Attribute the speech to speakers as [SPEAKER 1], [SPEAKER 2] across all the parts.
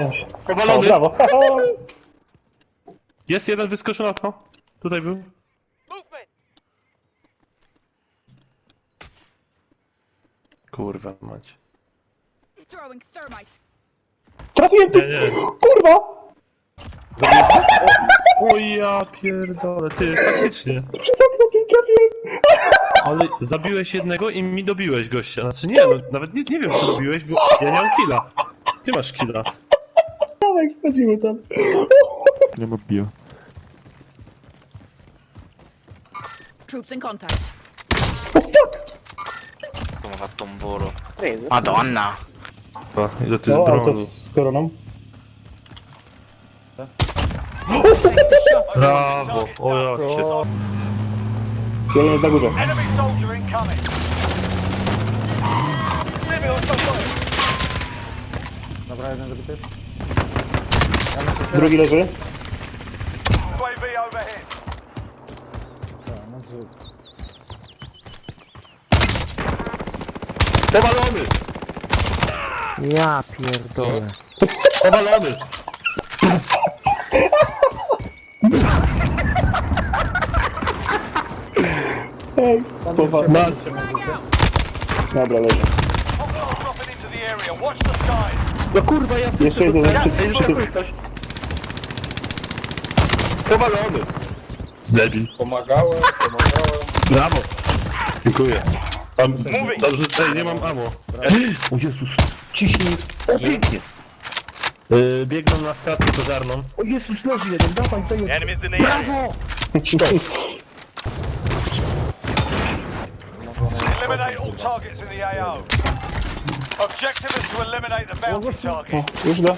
[SPEAKER 1] O,
[SPEAKER 2] Powalony!
[SPEAKER 1] brawo.
[SPEAKER 2] Jest jeden, wyskoczył na okno. Tutaj był. Kurwa mać.
[SPEAKER 3] Throwing thermite.
[SPEAKER 1] Trafiłem ty!
[SPEAKER 2] Nie, nie.
[SPEAKER 1] Kurwa!
[SPEAKER 2] Go? O, o ja pierdolę, ty, faktycznie.
[SPEAKER 1] Ty trafiłem!
[SPEAKER 2] Ale zabiłeś jednego i mi dobiłeś gościa. Znaczy nie, no, nawet nie, nie wiem czy dobiłeś, bo ja nie mam killa. Ty masz killa.
[SPEAKER 1] Dawaj, wchodzimy tam.
[SPEAKER 4] Nie ma bio.
[SPEAKER 3] Troops in contact.
[SPEAKER 5] Kurwa, tomboro.
[SPEAKER 1] Jezu.
[SPEAKER 5] Madonna!
[SPEAKER 2] Chyba, ile ty
[SPEAKER 1] O,
[SPEAKER 2] z
[SPEAKER 1] auto
[SPEAKER 2] broni.
[SPEAKER 1] z koroną.
[SPEAKER 3] Shot.
[SPEAKER 2] Brawo, o.
[SPEAKER 1] Jeden jest na górze.
[SPEAKER 6] Enemy soldier incoming.
[SPEAKER 7] Dobra, jeden zabity.
[SPEAKER 1] Drugi leży.
[SPEAKER 6] UAV overhead.
[SPEAKER 7] Dobra, mam zrzut.
[SPEAKER 2] Powalony!
[SPEAKER 4] Ja pierdolę.
[SPEAKER 2] Powalony!
[SPEAKER 1] Hej, powa...
[SPEAKER 2] Masz.
[SPEAKER 1] Dobra, leży.
[SPEAKER 6] Hostiles dropping into the area. Watch the skies.
[SPEAKER 2] No kurwa, ja
[SPEAKER 1] Jeszcze jeden,
[SPEAKER 2] Ej,
[SPEAKER 1] przy-
[SPEAKER 2] zaskakuje ktoś. Powalony! Zdebil.
[SPEAKER 7] Pomagałem, pomagałem.
[SPEAKER 2] Brawo! Dziękuję. Tam, dobrze, tutaj nie mam amo. O Jezus, ciśnij. O, pięknie. Yy, biegną na stację pożarną. O Jezus, leży jeden, dawaj, zająć.
[SPEAKER 6] Enemies in the area.
[SPEAKER 2] Brawo! Stop.
[SPEAKER 6] Eliminate all targets in the AO. Objective is to eliminate the bounty target.
[SPEAKER 1] Już da.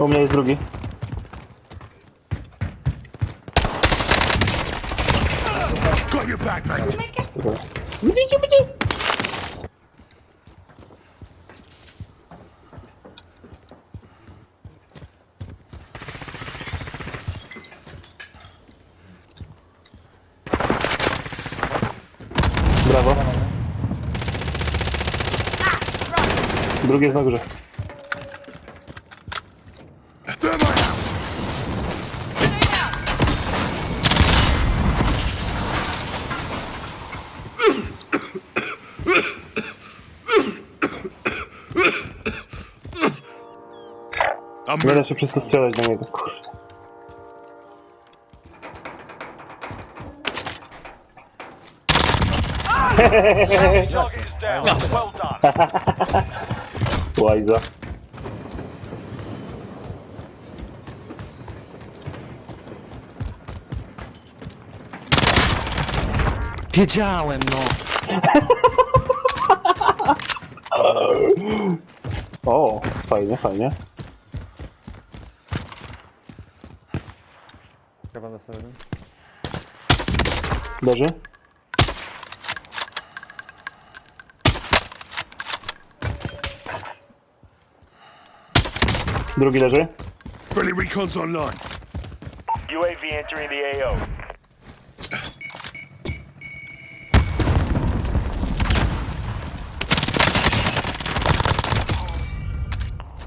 [SPEAKER 1] U mnie jest drugi. Brawo. Drugi jest na górze. Nie da się przez to strzelać do niego. Kurde.
[SPEAKER 6] Bounty target is down. Well done.
[SPEAKER 1] Łajza.
[SPEAKER 4] Wiedziałem, no.
[SPEAKER 1] O, fajnie, fajnie.
[SPEAKER 7] Chyba na jeden.
[SPEAKER 1] Leży. Drugi leży.
[SPEAKER 6] Friendly recon's online. UAV entering the AO.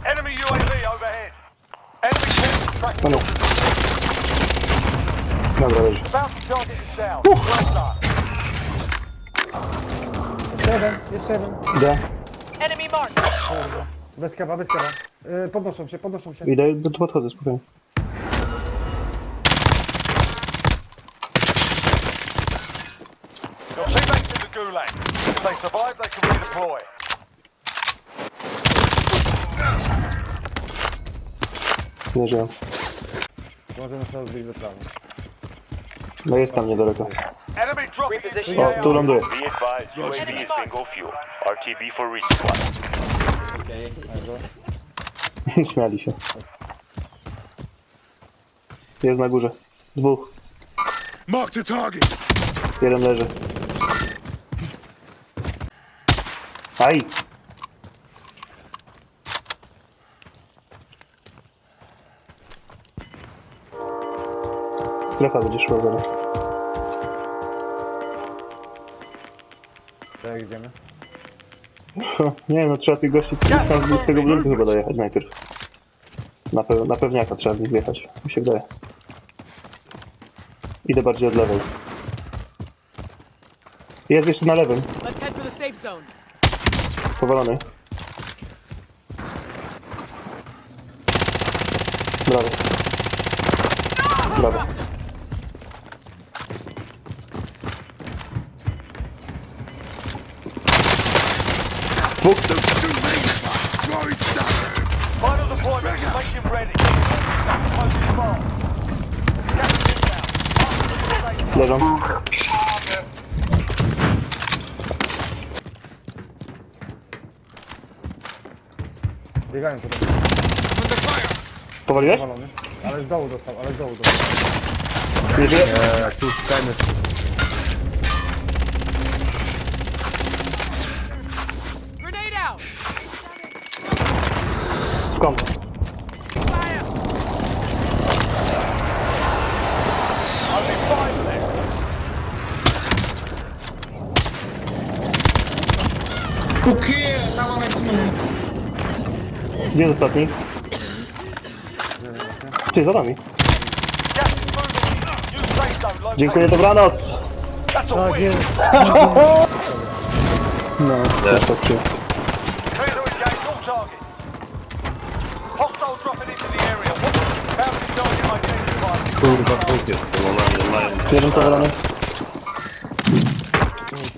[SPEAKER 6] Enemy UAV overhead. Enemy tracking
[SPEAKER 1] No, no. Dobra, leży.
[SPEAKER 7] Jeszcze jeden, jeszcze jeden.
[SPEAKER 1] Idę.
[SPEAKER 7] Bez kawa, bez kawa. Yy, podnoszą się, podnoszą się.
[SPEAKER 1] Idę, do tu podchodzę, spokojnie.
[SPEAKER 6] Your teammates in the gulag. If they survive, they can redeploy.
[SPEAKER 1] Leży.
[SPEAKER 7] Możemy sobie zbić do prawo.
[SPEAKER 1] No jest tam niedaleko.
[SPEAKER 6] Enemy dropping into the
[SPEAKER 1] O, tu
[SPEAKER 6] AO.
[SPEAKER 1] ląduje.
[SPEAKER 8] Be advised, UAV is bingo fuel. RTB for resupply.
[SPEAKER 1] Śmiali się. Jest na górze. Dwóch.
[SPEAKER 6] Mark the target.
[SPEAKER 1] Jeden leży. Aj! Strefa będzie szła zaraz.
[SPEAKER 7] To jak idziemy?
[SPEAKER 1] Nie wiem, no trzeba tych gości tam z tego budynku chyba dojechać najpierw. Na, pe na pewniaka trzeba w nich wjechać, mi się wydaje. Idę bardziej od lewej. Jest jeszcze na lewym,
[SPEAKER 3] Let's head for the safe zone.
[SPEAKER 1] powalony. Brawo. Brawo. Dwóch.
[SPEAKER 6] Final deployment. Him ready. As fast.
[SPEAKER 1] Leżą.
[SPEAKER 7] Biegają tutaj.
[SPEAKER 1] Powaliłeś?
[SPEAKER 7] Powalony. Ale z dołu dostał, ale z dołu dostał.
[SPEAKER 1] Nie żyje?
[SPEAKER 2] Eee, tu szukajmy.
[SPEAKER 3] Grenade out. Fire.
[SPEAKER 6] Only five left.
[SPEAKER 1] Gdzie jest ostatni? Ty, za nami. Dziękuję, dobranoc.
[SPEAKER 6] A win.
[SPEAKER 1] No, też tak czuję.
[SPEAKER 2] Kurwa, dwóch jest. No, mają.
[SPEAKER 1] Jeden powalony.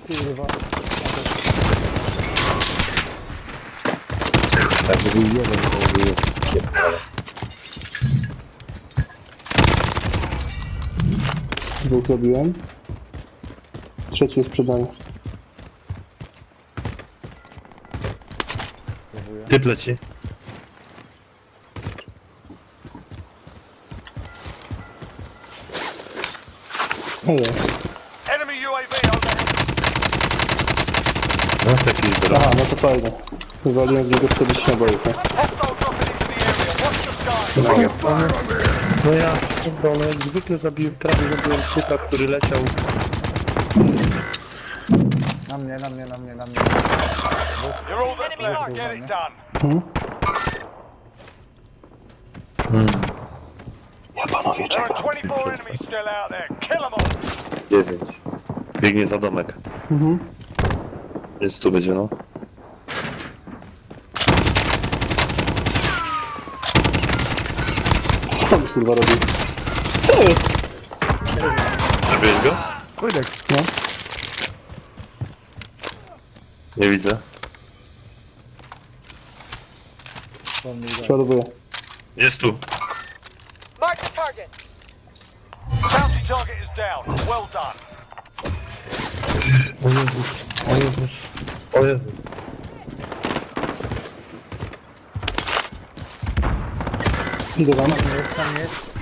[SPEAKER 7] Kurwa.
[SPEAKER 2] Tak, był jeden, to był.
[SPEAKER 1] Dwóch robiłem. Trzeci jest przed nami.
[SPEAKER 2] Typ leci.
[SPEAKER 1] Ojej.
[SPEAKER 6] Enemy UAV overhead.
[SPEAKER 2] No, taki.
[SPEAKER 1] Aha, no to fajnie. Wywaliłem z niego 40 nabojów, nie?
[SPEAKER 6] Hostile dropping into the area. Watch.
[SPEAKER 2] No ja, pierdolę, jak zwykle zabiłem, prawie zabiłem typa, który leciał.
[SPEAKER 7] Na mnie, na mnie, na mnie, na mnie.
[SPEAKER 6] You're all that's left. Get it done.
[SPEAKER 1] Ja panowie
[SPEAKER 6] There are
[SPEAKER 1] czekam.
[SPEAKER 6] 24 enemies still out there. Kill them all.
[SPEAKER 2] Dziewięć. Biegnie za domek.
[SPEAKER 1] Mhm.
[SPEAKER 2] Więc tu będzie, no.
[SPEAKER 1] Co on kurwa robi? Co jest?
[SPEAKER 2] Zabiłeś go?
[SPEAKER 7] Kurde,
[SPEAKER 1] No.
[SPEAKER 2] Nie widzę.
[SPEAKER 1] Przeładowuję.
[SPEAKER 2] Jest tu.
[SPEAKER 3] Mark the target.
[SPEAKER 6] Bounty target is down. Well done.
[SPEAKER 2] O Jezus, o Jezus, o Jezus.
[SPEAKER 1] Idę wam.
[SPEAKER 7] Jest tam jest.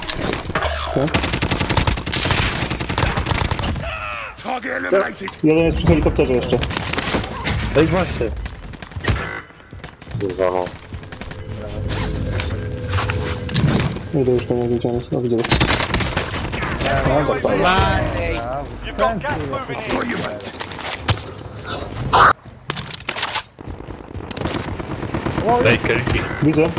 [SPEAKER 1] Jeden jest przy helikopterze jeszcze.
[SPEAKER 2] Ej, właśnie. Kurwa, no.
[SPEAKER 1] Idę już gdzie on jest. No widzę go. No, tak, fajnie.
[SPEAKER 6] You've got gas moving in.
[SPEAKER 2] Ej, Keriki.
[SPEAKER 1] Widzę.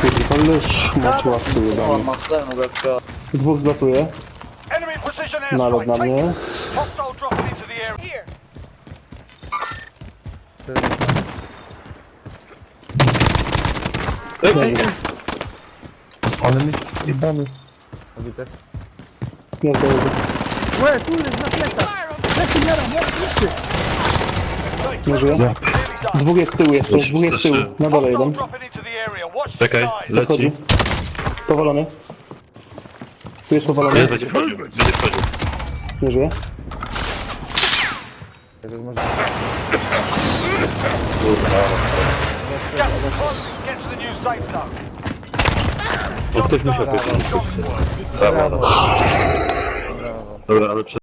[SPEAKER 1] Kurwa, leż masz łapcy jebany. Dwóch zlatuje.
[SPEAKER 6] Enemy precision
[SPEAKER 1] Nalot
[SPEAKER 6] airstrike.
[SPEAKER 1] na
[SPEAKER 6] Take
[SPEAKER 1] mnie.
[SPEAKER 6] Hostile dropping into the area.
[SPEAKER 3] Here.
[SPEAKER 2] Ej, ej, ej. Ale my jebamy.
[SPEAKER 7] Obity.
[SPEAKER 1] Nie, to jest.
[SPEAKER 7] Łe, tu jest na plecach. Leci, jaram, jaram, leci.
[SPEAKER 1] Nie żyje. Dwóch jest z tyłu jeszcze,
[SPEAKER 2] Już
[SPEAKER 1] dwóch jest z tyłu. Na dole jeden.
[SPEAKER 2] Czekaj.
[SPEAKER 1] Zachodzi.
[SPEAKER 2] leci.
[SPEAKER 1] Powalony. Tu jest powalony.
[SPEAKER 2] Nie, będzie wchodził, będzie wchodził.
[SPEAKER 1] Nie żyje.
[SPEAKER 7] Jest może...
[SPEAKER 6] Gas is closing. Get to the new safe zone.
[SPEAKER 2] No ktoś musiał
[SPEAKER 6] work.
[SPEAKER 2] Brawo, no.
[SPEAKER 7] Brawo.
[SPEAKER 2] Dobra, ale przed